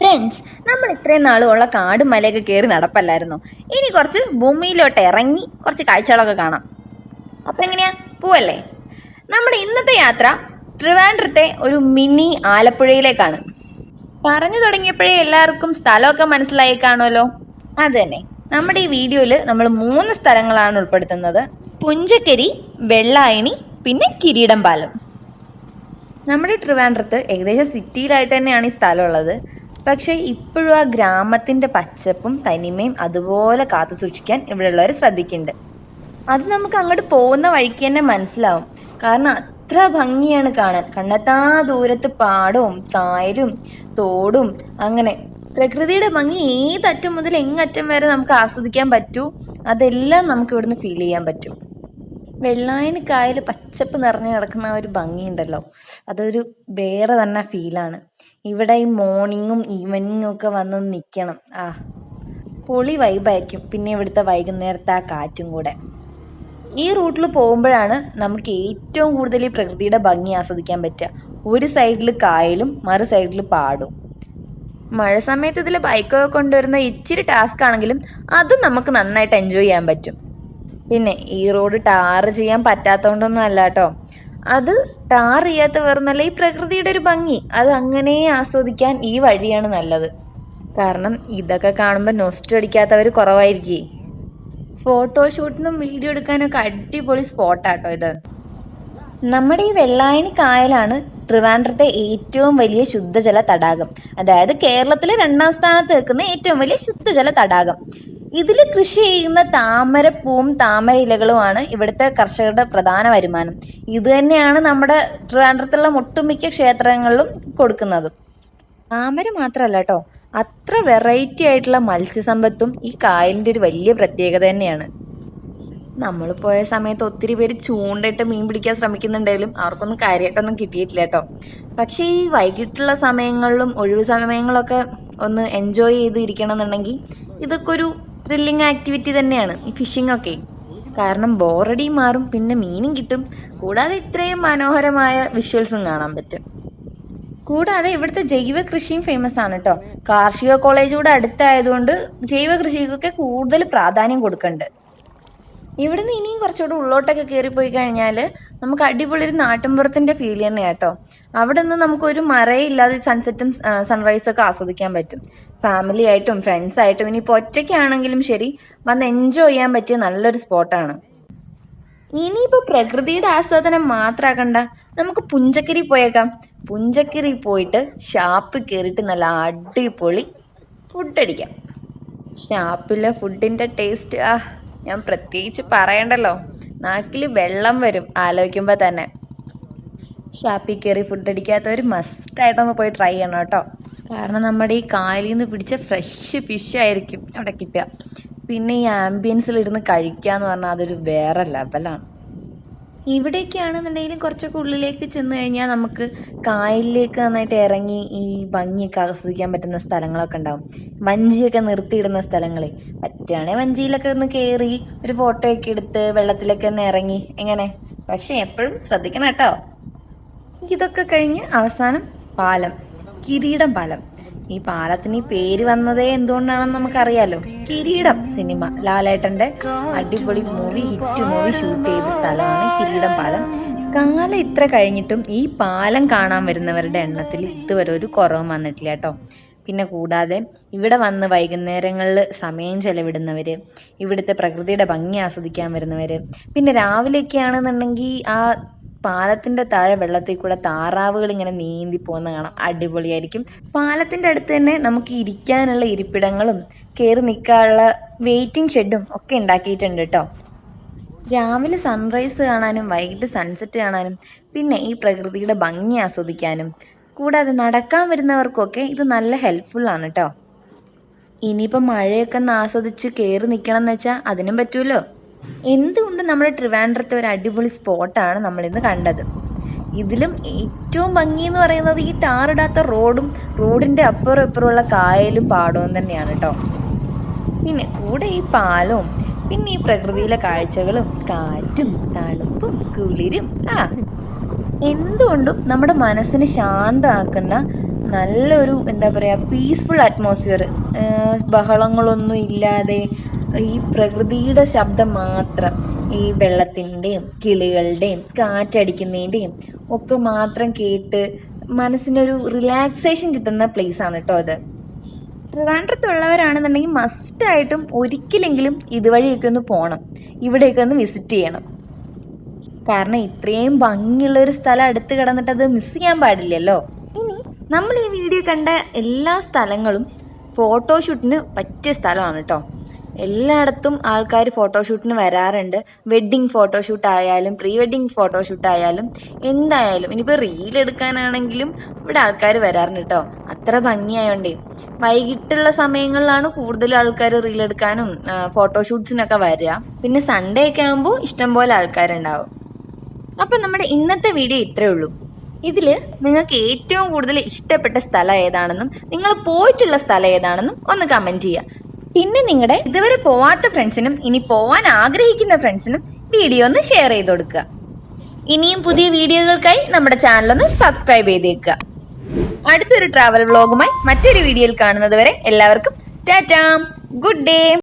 Friends നമ്മൾ ഇത്രയും നാളുമുള്ള കാടും മലയൊക്കെ കയറി നടപ്പല്ലായിരുന്നു? ഇനി കുറച്ച് ഭൂമിയിലോട്ട് ഇറങ്ങി കുറച്ച് കാഴ്ചകളൊക്കെ കാണാം. അപ്പം എങ്ങനെയാ? പോവല്ലേ? നമ്മുടെ ഇന്നത്തെ യാത്ര ട്രിവാൻഡ്രത്തെ ഒരു മിനി ആലപ്പുഴയിലേക്കാണ്. പറഞ്ഞു തുടങ്ങിയപ്പോഴേ എല്ലാവർക്കും സ്ഥലമൊക്കെ മനസ്സിലായി കാണുമല്ലോ. അത് തന്നെ. നമ്മുടെ ഈ വീഡിയോയിൽ നമ്മൾ മൂന്ന് സ്ഥലങ്ങളാണ് ഉൾപ്പെടുത്തുന്നത്. പുഞ്ചക്കരി വെള്ളായണി പിന്നെ കിരീടം പാലം. നമ്മുടെ ട്രിവാൻഡ്രത്ത് ഏകദേശം സിറ്റിയിലായിട്ട് തന്നെയാണ് ഈ സ്ഥലമുള്ളത് പക്ഷേ ഇപ്പോഴും ആ ഗ്രാമത്തിന്റെ പച്ചപ്പും തനിമയും അതുപോലെ കാത്തു സൂക്ഷിക്കാൻ ഇവിടെയുള്ളവർ ശ്രദ്ധിക്കുന്നുണ്ട്. അത് നമുക്ക് അങ്ങോട്ട് പോകുന്ന വഴിക്ക് തന്നെ മനസ്സിലാവും. കാരണം അത്ര ഭംഗിയാണ് കാണാൻ. കണ്ണെത്താ ദൂരത്ത് പാടവും കായലും തോടും അങ്ങനെ. പ്രകൃതിയുടെ ഭംഗി ഏതറ്റം മുതൽ എങ്ങറ്റം വരെ നമുക്ക് ആസ്വദിക്കാൻ പറ്റൂ? അതെല്ലാം നമുക്ക് ഇവിടുന്ന് ഫീൽ ചെയ്യാൻ പറ്റും. വെള്ളായണി കായൽ പച്ചപ്പ് നിറഞ്ഞു കിടക്കുന്ന ആ ഒരു ഭംഗിയുണ്ടല്ലോ. അതൊരു വേറെ തന്നെ ഫീലാണ് ഇവിടെ ഈ മോർണിംഗും ഈവനിങ്ങും ഒക്കെ വന്ന് നിൽക്കണം ആ പൊളി വൈബായിരിക്കും പിന്നെ ഇവിടുത്തെ വൈകുന്നേരത്തെ ആ കാറ്റും കൂടെ. ഈ റൂട്ടിൽ പോകുമ്പോഴാണ് നമുക്ക് ഏറ്റവും കൂടുതൽ ഈ പ്രകൃതിയുടെ ഭംഗി ആസ്വദിക്കാൻ പറ്റുക. ഒരു സൈഡിൽ കായലും മറു സൈഡിൽ പാടും. മഴ സമയത്ത് ഇതിൽ ബൈക്കൊക്കെ കൊണ്ടുവരുന്ന ഇച്ചിരി ടാസ്ക് ആണെങ്കിലും അതും നമുക്ക് നന്നായിട്ട് എൻജോയ് ചെയ്യാൻ പറ്റും. പിന്നെ ഈ റോഡ് ടാർ ചെയ്യാൻ പറ്റാത്തതുകൊണ്ടൊന്നും അല്ല കേട്ടോ. അത് ടാർ ചെയ്യാത്ത വേറൊന്നല്ല ഈ പ്രകൃതിയുടെ ഒരു ഭംഗി. അത് അങ്ങനെ ആസ്വദിക്കാൻ ഈ വഴിയാണ് നല്ലത്. കാരണം ഇതൊക്കെ കാണുമ്പോൾ നൊസ്റ്റ് അടിക്കാത്തവർ കുറവായിരിക്കേ. ഫോട്ടോഷൂട്ടിനും വീഡിയോ എടുക്കാനൊക്കെ അടിപൊളി സ്പോട്ടാട്ടോ ഇത്. നമ്മുടെ ഈ വെള്ളായണി കായലാണ് ട്രിവാൻഡ്രത്തെ ഏറ്റവും വലിയ ശുദ്ധജല തടാകം. അതായത് കേരളത്തിലെ രണ്ടാം സ്ഥാനത്ത് നിൽക്കുന്ന ഏറ്റവും വലിയ ശുദ്ധജല തടാകം. ഇതിൽ കൃഷി ചെയ്യുന്ന താമരപ്പൂവും താമര ഇലകളുമാണ് ഇവിടുത്തെ കർഷകരുടെ പ്രധാന വരുമാനം. ഇത് തന്നെയാണ് നമ്മുടെ ട്രിവാൻഡ്രത്തുള്ള ഒട്ടുമിക്ക ക്ഷേത്രങ്ങളിലും കൊടുക്കുന്നത്. താമര മാത്രമല്ല കേട്ടോ അത്ര വെറൈറ്റി ആയിട്ടുള്ള മത്സ്യസമ്പത്തും ഈ കായലിന്റെ ഒരു വലിയ പ്രത്യേകത തന്നെയാണ്. നമ്മൾ പോയ സമയത്ത് ഒത്തിരി പേര് ചൂണ്ടയിട്ട് മീൻ പിടിക്കാൻ ശ്രമിക്കുന്നുണ്ടെങ്കിലും അവർക്കൊന്നും കാര്യമായിട്ടൊന്നും കിട്ടിയിട്ടില്ല കേട്ടോ പക്ഷേ ഈ വൈകിട്ടുള്ള സമയങ്ങളിലും ഒഴിവ് സമയങ്ങളൊക്കെ ഒന്ന് എൻജോയ് ചെയ്ത് ഇരിക്കണം എന്നുണ്ടെങ്കിൽ ഇതൊക്കെ ഒരു ത്രില്ലിങ് ആക്ടിവിറ്റി തന്നെയാണ് ഈ ഫിഷിംഗ് ഒക്കെ. കാരണം ബോറടി മാറും പിന്നെ മീനും കിട്ടും. കൂടാതെ ഇത്രയും മനോഹരമായ വിഷ്വൽസും കാണാൻ പറ്റും. കൂടാതെ ഇവിടുത്തെ ജൈവ കൃഷിയും ഫേമസ് ആണ് കേട്ടോ കാർഷിക കോളേജ് കൂടെ അടുത്തായതുകൊണ്ട് ജൈവ കൃഷിക്കൊക്കെ കൂടുതൽ പ്രാധാന്യം കൊടുക്കുന്നുണ്ട് ഇവിടുന്ന് ഇനിയും കുറച്ചുകൂടെ ഉള്ളോട്ടൊക്കെ കയറിപ്പോയി കഴിഞ്ഞാൽ നമുക്ക് അടിപൊളി ഒരു നാട്ടിൻപുറത്തിന്റെ ഫീൽ തന്നെയാണ് കേട്ടോ. അവിടെ നിന്ന് നമുക്കൊരു മറയില്ലാതെ സൺസെറ്റും സൺറൈസും ഒക്കെ ആസ്വദിക്കാൻ പറ്റും. ഫാമിലി ആയിട്ടും ഫ്രണ്ട്സ് ആയിട്ടും ഇനിയിപ്പോൾ ഒറ്റയ്ക്കാണെങ്കിലും ശരി വന്ന് എൻജോയ് ചെയ്യാൻ പറ്റിയ നല്ലൊരു സ്പോട്ടാണ് ഇനിയിപ്പോൾ പ്രകൃതിയുടെ ആസ്വാദനം മാത്രമാക്കണ്ട നമുക്ക് പുഞ്ചക്കരി പോയേക്കാം. പുഞ്ചക്കരി പോയിട്ട് ഷാപ്പ് കയറിയിട്ട് നല്ല അടിപൊളി ഫുഡ് അടിക്കാം. ഷാപ്പിലെ ഫുഡിന്റെ ടേസ്റ്റ് ആ ഞാൻ പ്രത്യേകിച്ച് പറയണ്ടല്ലോ. നാക്കിൽ വെള്ളം വരും ആലോചിക്കുമ്പോൾ തന്നെ. ഷാപ്പി കയറി ഫുഡ് അടിക്കാത്തവർ മസ്റ്റായിട്ടൊന്ന് പോയി ട്രൈ ചെയ്യണം കേട്ടോ. കാരണം നമ്മുടെ ഈ കായലിൽ നിന്ന് പിടിച്ച ഫ്രഷ് ഫിഷ് ആയിരിക്കും അവിടെ കിട്ടുക. പിന്നെ ഈ ആംബിയൻസിലിരുന്ന് കഴിക്കുക എന്ന് പറഞ്ഞാൽ അതൊരു വേറെ ലെവലാണ് ഇവിടേക്കാണെന്നുണ്ടെങ്കിലും കുറച്ചൊക്കെ ഉള്ളിലേക്ക് ചെന്ന് കഴിഞ്ഞാൽ നമുക്ക് കായലിലേക്ക് നന്നായിട്ട് ഇറങ്ങി ഈ ഭംഗിയൊക്കെ ആസ്വദിക്കാൻ പറ്റുന്ന സ്ഥലങ്ങളൊക്കെ ഉണ്ടാവും. വഞ്ചിയൊക്കെ നിർത്തിയിടുന്ന സ്ഥലങ്ങൾ പറ്റുകയാണെങ്കിൽ വഞ്ചിയിലൊക്കെ ഒന്ന് കയറി ഒരു ഫോട്ടോയൊക്കെ എടുത്ത് വെള്ളത്തിലൊക്കെ ഒന്ന് ഇറങ്ങി. എങ്ങനെ? പക്ഷെ എപ്പോഴും ശ്രദ്ധിക്കണം കേട്ടോ. ഇതൊക്കെ കഴിഞ്ഞ് അവസാനം പാലം. കിരീടം പാലം. ഈ പാലത്തിന് പേര് വന്നതേ എന്തുകൊണ്ടാണെന്ന് നമുക്കറിയാലോ? കിരീടം സിനിമ. ലാലേട്ടന്റെ അടിപൊളി മൂവി ഹിറ്റ് മൂവി ഷൂട്ട് ചെയ്ത സ്ഥലമാണ് കിരീടം പാലം. കാലം ഇത്ര കഴിഞ്ഞിട്ടും ഈ പാലം കാണാൻ വരുന്നവരുടെ എണ്ണത്തിൽ ഇതുവരെ ഒരു കുറവും വന്നിട്ടില്ല കേട്ടോ. പിന്നെ കൂടാതെ ഇവിടെ വന്ന് വൈകുന്നേരങ്ങളിൽ സമയം ചെലവിടുന്നവർ ഇവിടുത്തെ പ്രകൃതിയുടെ ഭംഗി ആസ്വദിക്കാൻ വരുന്നവർ പിന്നെ രാവിലെയൊക്കെ ആണെന്നുണ്ടെങ്കിൽ ആ പാലത്തിന്റെ താഴെ വെള്ളത്തിൽ കൂടെ താറാവുകൾ ഇങ്ങനെ നീന്തി പോകുന്ന കാണാം. അടിപൊളിയായിരിക്കും. പാലത്തിന്റെ അടുത്ത് തന്നെ നമുക്ക് ഇരിക്കാനുള്ള ഇരിപ്പിടങ്ങളും കയറി നിൽക്കാനുള്ള വെയിറ്റിംഗ് ഷെഡും ഒക്കെ ഉണ്ടാക്കിയിട്ടുണ്ട് കേട്ടോ രാവിലെ സൺറൈസ് കാണാനും വൈകിട്ട് സൺസെറ്റ് കാണാനും പിന്നെ ഈ പ്രകൃതിയുടെ ഭംഗി ആസ്വദിക്കാനും കൂടാതെ നടക്കാൻ വരുന്നവർക്കൊക്കെ ഇത് നല്ല ഹെൽപ്ഫുൾ ആണ് കേട്ടോ ഇനിയിപ്പോൾ മഴയൊക്കെ ഒന്ന് ആസ്വദിച്ച് കയറി നിൽക്കണം എന്ന് വെച്ചാൽ അതിനും പറ്റുമല്ലോ എന്തുകൊണ്ട് നമ്മുടെ ട്രിവാൻഡ്രത്തെ ഒരു അടിപൊളി സ്പോട്ടാണ് നമ്മളിന്ന് കണ്ടത്? ഇതിലും ഏറ്റവും ഭംഗി എന്ന് പറയുന്നത് ഈ ടാറിടാത്ത റോഡും റോഡിന്റെ അപ്പുറം ഇപ്പുറമുള്ള കായലും പാടവും തന്നെയാണ് കേട്ടോ പിന്നെ കൂടെ ഈ പാലവും പിന്നെ ഈ പ്രകൃതിയിലെ കാഴ്ചകളും കാറ്റും തണുപ്പും കുളിരും ആ. എന്തുകൊണ്ടും നമ്മുടെ മനസ്സിന് ശാന്തമാക്കുന്ന നല്ലൊരു എന്താ പറയുക പീസ്ഫുൾ അറ്റ്മോസ്ഫിയർ ബഹളങ്ങളൊന്നും ഇല്ലാതെ ഈ പ്രകൃതിയുടെ ശബ്ദം മാത്രം ഈ വെള്ളത്തിന്റെയും കിളികളുടെയും കാറ്റടിക്കുന്നതിന്റെയും ഒക്കെ മാത്രം കേട്ട് മനസ്സിനൊരു റിലാക്സേഷൻ കിട്ടുന്ന പ്ലേസ് ആണ് കേട്ടോ അത്. ട്രിവാൻഡ്രത്തുള്ളവരാണെന്നുണ്ടെങ്കിൽ മസ്റ്റായിട്ടും ഒരിക്കലെങ്കിലും ഇതുവഴിയൊക്കെ ഒന്ന് പോകണം ഇവിടെയൊക്കെ ഒന്ന് വിസിറ്റ് ചെയ്യണം. കാരണം ഇത്രയും ഭംഗിയുള്ള ഒരു സ്ഥലം അടുത്ത് കിടന്നിട്ട് അത് മിസ് ചെയ്യാൻ പാടില്ലല്ലോ. ഇനി നമ്മൾ ഈ വീഡിയോ കണ്ട എല്ലാ സ്ഥലങ്ങളും ഫോട്ടോഷൂട്ടിന് പറ്റിയ സ്ഥലമാണ് കേട്ടോ എല്ലായിടത്തും ആൾക്കാർ ഫോട്ടോഷൂട്ടിന് വരാറുണ്ട്. വെഡ്ഡിങ് ഫോട്ടോഷൂട്ട് ആയാലും പ്രീ വെഡ്ഡിങ് ഫോട്ടോഷൂട്ട് ആയാലും എന്തായാലും. ഇനിയിപ്പോൾ റീൽ എടുക്കാനാണെങ്കിലും ഇവിടെ ആൾക്കാർ വരാറുണ്ട് കേട്ടോ അത്ര ഭംഗിയായോണ്ടേ. വൈകിട്ടുള്ള സമയങ്ങളിലാണ് കൂടുതൽ ആൾക്കാർ റീൽ എടുക്കാനും ഫോട്ടോഷൂട്ട്സിനൊക്കെ വരിക. പിന്നെ സൺഡേ ഒക്കെ ആകുമ്പോൾ ഇഷ്ടംപോലെ ആൾക്കാരുണ്ടാവും. അപ്പം നമ്മുടെ ഇന്നത്തെ വീഡിയോ ഇത്രയേ ഉള്ളൂ. ഇതിൽ നിങ്ങൾക്ക് ഏറ്റവും കൂടുതൽ ഇഷ്ടപ്പെട്ട സ്ഥലം ഏതാണെന്നും നിങ്ങൾ പോയിട്ടുള്ള സ്ഥലം ഏതാണെന്നും ഒന്ന് കമന്റ് ചെയ്യുക. പിന്നെ നിങ്ങളുടെ ഇതുവരെ പോവാത്ത ഫ്രണ്ട്സിനും ഇനി പോവാൻ ആഗ്രഹിക്കുന്ന ഫ്രണ്ട്സിനും വീഡിയോ ഒന്ന് ഷെയർ ചെയ്ത് കൊടുക്കുക. ഇനിയും പുതിയ വീഡിയോകൾക്കായി നമ്മുടെ ചാനൽ ഒന്ന് സബ്സ്ക്രൈബ് ചെയ്തേക്കുക. അടുത്തൊരു ട്രാവൽ വ്ളോഗുമായി മറ്റൊരു വീഡിയോയിൽ കാണുന്നത് വരെ എല്ലാവർക്കും ടാറ്റാം ഗുഡ് ഡേ